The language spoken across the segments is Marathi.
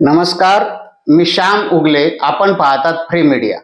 नमस्कार मी श्याम उगले. आपण पाहतात फ्री मीडिया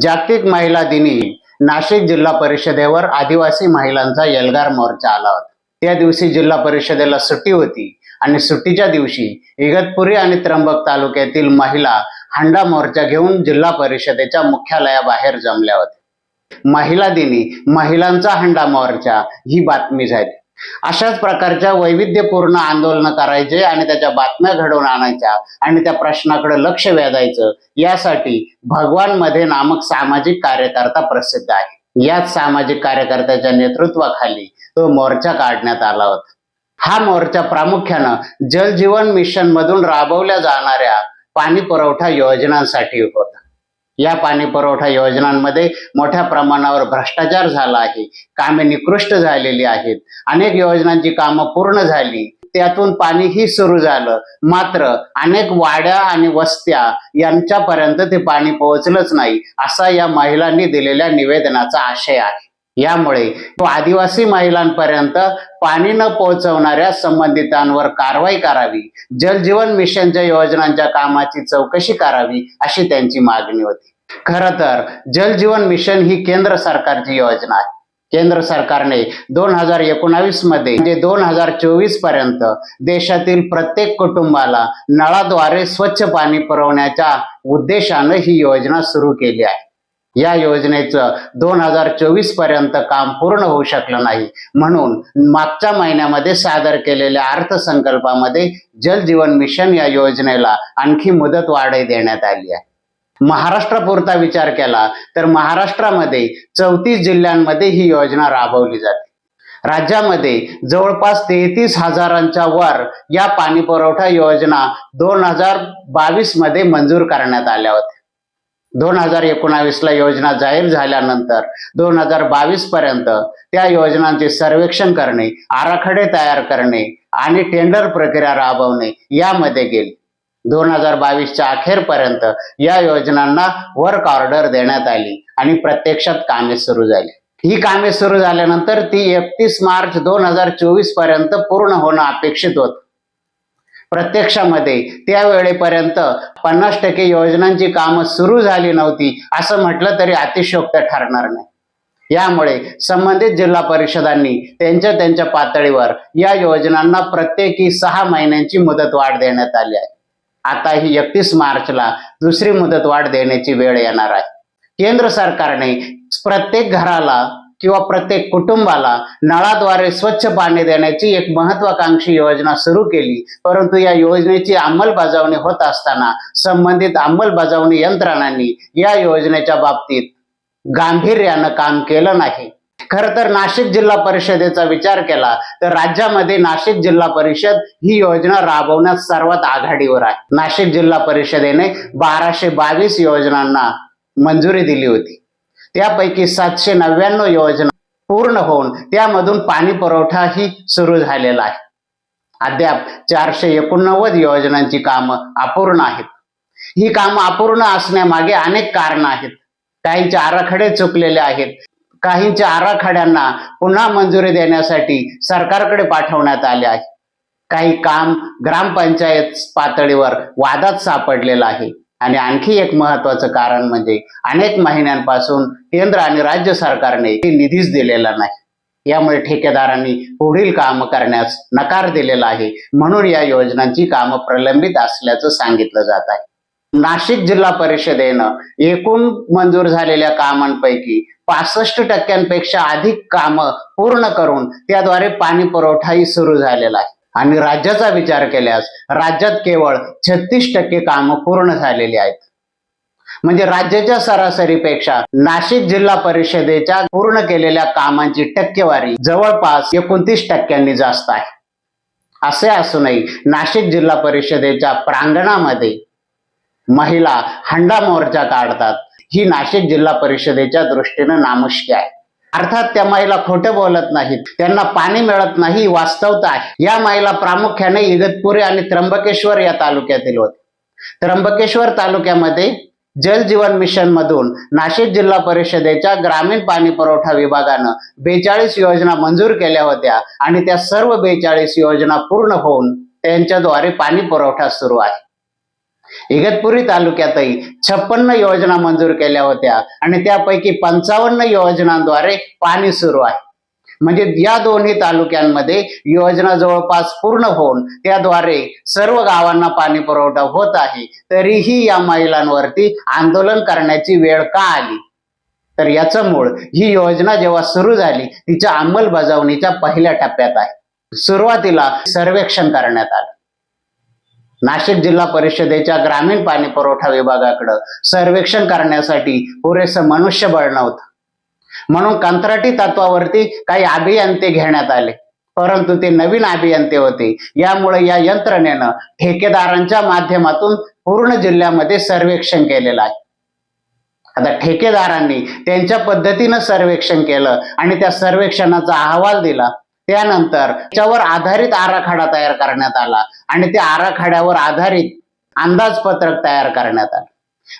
जागतिक महिला दिनी नाशिक जिल्हा परिषदेवर आदिवासी महिलांचा एल्गार मोर्चा आला होता. त्या दिवशी जिल्हा परिषदेला सुट्टी होती आणि सुट्टीच्या दिवशी इगतपुरी आणि त्र्यंबक तालुक्यातील महिला हंडा मोर्चा घेऊन जिल्हा परिषदेच्या मुख्यालयाबाहेर जमल्या होत्या. महिला दिनी महिलांचा हंडा मोर्चा ही बातमी झाली. अशाच प्रकारच्या वैविध्यपूर्ण आंदोलन करायचे आणि त्याच्या बातम्या घडवून आणायच्या आणि त्या प्रश्नाकडे लक्ष वेधायचं. यासाठी भगवानमध्ये नामक सामाजिक कार्यकर्ता प्रसिद्ध आहे. याच सामाजिक कार्यकर्त्याच्या नेतृत्वाखाली तो मोर्चा काढण्यात आला होता. हा मोर्चा प्रामुख्यानं जल जीवन मिशन मधून राबवल्या जाणाऱ्या पाणी पुरवठा योजनांसाठी होता. या पाणी पुरवठा योजनांमध्ये मोठ्या प्रमाणावर भ्रष्टाचार झाला आहे कामे निकृष्ट झालेली आहेत अनेक योजनांची कामं पूर्ण झाली. त्यातून पाणीही सुरू झालं. मात्र अनेक वाड्या आणि वस्त्या यांच्यापर्यंत ते पाणी पोहोचलंच नाही असा या महिलांनी दिलेल्या निवेदनाचा आशय आहे. यामुळे आदिवासी महिलांपर्यंत पाणी न पोहोचवणाऱ्या संबंधितांवर कारवाई करावी जल जीवन मिशनच्या योजनांच्या कामाची चौकशी करावी अशी त्यांची मागणी होती. खर तर जल जीवन मिशन ही केंद्र सरकारची योजना आहे. केंद्र सरकारने दोन हजार एकोणावीसमध्ये म्हणजे दोन हजार चोवीसपर्यंत देशातील प्रत्येक कुटुंबाला नळाद्वारे स्वच्छ पाणी पुरवण्याच्या उद्देशानं ही योजना सुरू केली आहे. या योजनेचं दोन हजार चोवीसपर्यंत काम पूर्ण होऊ शकलं नाही. म्हणून मागच्या महिन्यामध्ये सादर केलेल्या अर्थसंकल्पामध्ये जल जीवन मिशन या योजनेला आणखी मुदत वाढही देण्यात आली आहे. महाराष्ट्रापुरता विचार केला तर महाराष्ट्रामध्ये चौतीस जिल्ह्यांमध्ये ही योजना राबवली जाते. राज्यामध्ये जवळपास तेहतीस हजारांच्या वर या पाणी पुरवठा योजना दोन हजार बावीसमध्ये मंजूर करण्यात आल्या होत्या. दोन हजार एकोणावीसला योजना जाहीर झाल्यानंतर दोन हजार बावीस पर्यंत त्या योजनांचे सर्वेक्षण करणे आराखडे तयार करणे आणि टेंडर प्रक्रिया राबवणे यामध्ये गेली. दोन हजार बावीसच्या अखेरपर्यंत या योजनांना वर्क ऑर्डर देण्यात आली आणि प्रत्यक्षात कामे सुरू झाली. ही कामे सुरू झाल्यानंतर ती एकतीस मार्च दोन हजार चोवीसपर्यंत पूर्ण होणं अपेक्षित होत. प्रत्यक्षामध्ये. त्यावेळेपर्यंत पन्नास टक्के योजनांची कामं सुरू झाली नव्हती असं म्हटलं तरी अतिशयोक्त ठरणार नाही. यामुळे संबंधित जिल्हा परिषदांनी त्यांच्या त्यांच्या पातळीवर या योजनांना प्रत्येकी सहा महिन्यांची मुदतवाढ देण्यात आली आहे. आता ही एकतीस मार्चला दुसरी मुदतवाढ देण्याची वेळ येणार आहे. केंद्र सरकारने प्रत्येक घराला किंवा प्रत्येक कुटुंबाला नळाद्वारे स्वच्छ पाणी देण्याची एक महत्वाकांक्षी योजना सुरू केली. परंतु या योजनेची अंमलबजावणी होत असताना संबंधित अंमलबजावणी यंत्रणांनी या योजनेच्या बाबतीत गांभीर्यानं काम केलं नाही. खर तर नाशिक जिल्हा परिषदेचा विचार केला तर राज्यामध्ये नाशिक जिल्हा परिषद ही योजना राबवण्यात सर्वात आघाडीवर आहे. नाशिक जिल्हा परिषदेने बाराशे बावीस योजनांना मंजुरी दिली होती. त्यापैकी सातशे नव्याण्णव योजना पूर्ण होऊन त्यामधून पाणी पुरवठाही सुरू झालेला आहे. अद्याप चारशे एकोणनव्वद योजनांची कामं अपूर्ण आहेत. ही कामं अपूर्ण असण्यामागे अनेक कारण आहेत. काहींचे आराखडे चुकलेले आहेत. काहींच्या आराखड्यांना पुन्हा मंजुरी देण्यासाठी सरकारकडे पाठवण्यात आले आहे. काही काम ग्रामपंचायत पातळीवर वादात सापडलेलं आहे. आणि आणखी एक महत्वाचं कारण म्हणजे अनेक महिन्यांपासून केंद्र आणि राज्य सरकारने निधीच दिलेला नाही. यामुळे ठेकेदारांनी पुढील काम करण्यास नकार दिलेला आहे. म्हणून या योजनांची कामं प्रलंबित असल्याचं सांगितलं जात आहे. नाशिक जिल्हा परिषदेनं एकूण मंजूर झालेल्या कामांपैकी पासष्ट टक्क्यांपेक्षा अधिक कामं पूर्ण करून त्याद्वारे पाणी पुरवठाही सुरू झालेला आहे. आणि राज्याचा विचार केल्यास राज्यात केवळ छत्तीस टक्के कामं पूर्ण झालेली आहेत. म्हणजे राज्याच्या सरासरीपेक्षा नाशिक जिल्हा परिषदेच्या पूर्ण केलेल्या कामांची टक्केवारी जवळपास एकोणतीस टक्क्यांनी जास्त आहे. असे असूनही नाशिक जिल्हा परिषदेच्या प्रांगणामध्ये महिला हंडा मोर्चा काढतात. ही नाशिक जिल्हा परिषदेच्या दृष्टीनं नामुष्की आहे. अर्थात त्या महिला खोटं बोलत नाहीत. त्यांना पाणी मिळत नाही वास्तवता आहे. या महिला प्रामुख्याने इगतपुरी आणि त्र्यंबकेश्वर या तालुक्यातील होते. त्र्यंबकेश्वर तालुक्यामध्ये जल जीवन मिशन मधून नाशिक जिल्हा परिषदेच्या ग्रामीण पाणी पुरवठा विभागानं बेचाळीस योजना मंजूर केल्या होत्या आणि त्या सर्व बेचाळीस योजना पूर्ण होऊन त्यांच्याद्वारे पाणी पुरवठा सुरू आहे. इगतपुरी तालुक्यातही छप्पन्न योजना मंजूर केल्या होत्या आणि त्यापैकी पंचावन्न योजनांद्वारे पाणी सुरू आहे. म्हणजे या दोन्ही तालुक्यांमध्ये योजना जवळपास पूर्ण होऊन त्याद्वारे सर्व गावांना पाणी पुरवठा होत आहे. तरीही या महिलांवरती आंदोलन करण्याची वेळ का आली? तर याचं मूळ ही योजना जेव्हा सुरू झाली तिच्या अंमलबजावणीच्या पहिल्या टप्प्यात आहे. सुरुवातीला सर्वेक्षण करण्यात आलं. नाशिक जिल्हा परिषदेच्या ग्रामीण पाणी पुरवठा विभागाकडं सर्वेक्षण करण्यासाठी पुरेसं मनुष्यबळ नव्हतं. म्हणून कंत्राटी तत्वावरती काही अभियंते घेण्यात आले. परंतु ते नवीन अभियंते होते. यामुळे या यंत्रणेनं ठेकेदारांच्या माध्यमातून पूर्ण जिल्ह्यामध्ये सर्वेक्षण केलेलं आहे. आता ठेकेदारांनी त्यांच्या पद्धतीनं सर्वेक्षण केलं आणि त्या सर्वेक्षणाचा अहवाल दिला. त्यानंतर त्याच्यावर आधारित आराखडा तयार करण्यात आला आणि त्या आराखड्यावर आधारित अंदाजपत्रक तयार करण्यात आलं.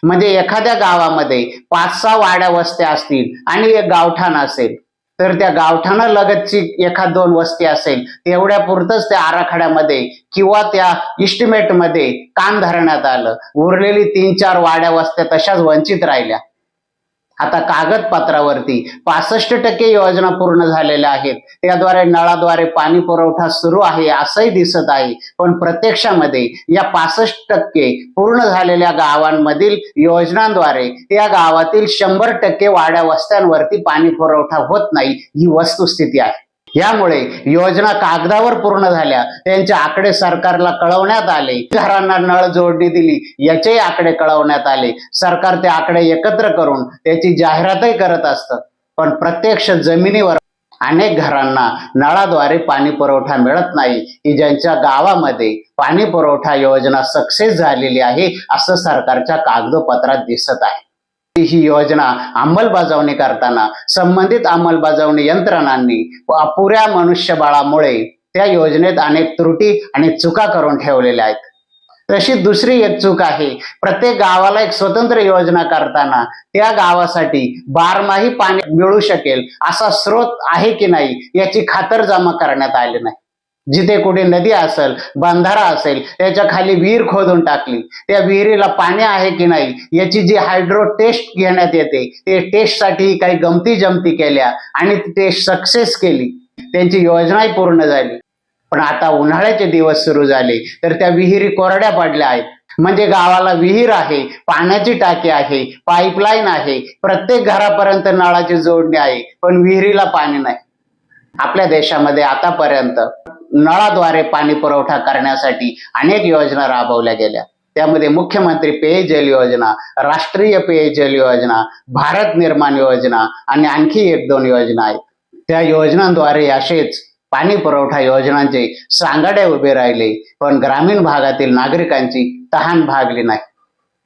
म्हणजे एखाद्या गावामध्ये पाच सहा वाड्या वस्त्या असतील आणि एक गावठाण असेल तर त्या गावठाणा लगतची एखाद दोन वस्ती असेल तेवढ्या पुरतच त्या आराखड्यामध्ये किंवा त्या इस्टिमेटमध्ये काम धरण्यात आलं. उरलेली तीन चार वाड्या वस्त्या तशाच वंचित राहिल्या. आता कागदपत्रावरती पासष्ट टक्के योजना पूर्ण झालेल्या आहेत. त्याद्वारे नळाद्वारे पाणी पुरवठा सुरू आहे असंही दिसत आहे. पण प्रत्यक्षामध्ये या पासष्ट टक्के पूर्ण झालेल्या गावांमधील योजनांद्वारे या गावातील शंभर टक्के वाड्या वस्त्यांवरती पाणी पुरवठा होत नाही ही वस्तुस्थिती आहे. यामुळे योजना कागदावर पूर्ण झाल्या. त्यांचे आकडे सरकारला कळवण्यात आले. घरांना नळ जोडणी दिली. याचेही आकडे कळवण्यात आले. सरकार ते आकडे एकत्र करून त्याची जाहिरातही करत असतं. पण प्रत्यक्ष जमिनीवर अनेक घरांना नळाद्वारे पाणी पुरवठा मिळत नाही. की ज्यांच्या गावामध्ये पाणी पुरवठा योजना सक्सेस झालेली आहे असं सरकारच्या कागदोपत्रात दिसत आहे. ही योजना अंमलबजावणी करताना संबंधित अंमलबजावणी यंत्रणांनी व अपुऱ्या मनुष्यबळामुळे त्या योजनेत अनेक त्रुटी आणि चुका करून ठेवलेल्या आहेत. तशी दुसरी एक चूक आहे प्रत्येक गावाला एक स्वतंत्र योजना करताना त्या गावासाठी बारमाही पाणी मिळू शकेल असा स्रोत आहे की नाही याची खातरजमा करण्यात आली नाही. जिथे कुठे नदी असेल बंधारा असेल त्याच्याखाली विहीर खोदून टाकली. त्या विहिरीला पाणी आहे की नाही याची जी हायड्रो टेस्ट घेण्यात येते ते टेस्टसाठी काही गमती जमती केल्या आणि टेस्ट सक्सेस केली. त्यांची योजनाही पूर्ण झाली. पण आता उन्हाळ्याचे दिवस सुरू झाले तर त्या विहिरी कोरड्या पडल्या आहेत. म्हणजे गावाला विहीर आहे पाण्याची टाकी आहे पाईपलाईन आहे प्रत्येक घरापर्यंत नळाची जोडणी आहे पण विहिरीला पाणी नाही. आपल्या देशामध्ये आतापर्यंत नळाद्वारे पाणी पुरवठा करण्यासाठी अनेक योजना राबवल्या गेल्या. त्यामध्ये मुख्यमंत्री पेयजल योजना राष्ट्रीय पेयजल योजना भारत निर्माण योजना आणि आणखी एक दोन योजना आहेत. त्या योजनांद्वारे असेच पाणी पुरवठा योजनांचे सांगाडे उभे राहिले पण ग्रामीण भागातील नागरिकांची तहान भागली नाही.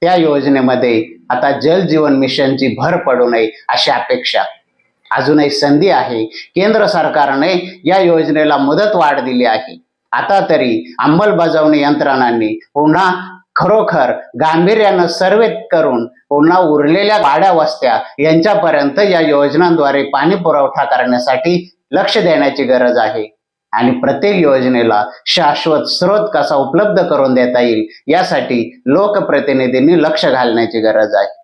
त्या योजनेमध्ये आता जल जीवन मिशनची भर पडू नये अशी अपेक्षा अजूनही संधी आहे. केंद्र सरकारने या योजनेला मुदत वाढ दिली आहे. आता तरी अंमलबजावणी यंत्रणांनी पुन्हा खरोखर गांभीर्यानं सर्वे करून पुन्हा उरलेल्या वाड्या वस्त्या यांच्यापर्यंत या योजनांद्वारे पाणी पुरवठा करण्यासाठी लक्ष देण्याची गरज आहे. आणि प्रत्येक योजनेला शाश्वत स्रोत कसा उपलब्ध करून देता येईल यासाठी लोकप्रतिनिधींनी लक्ष घालण्याची गरज आहे.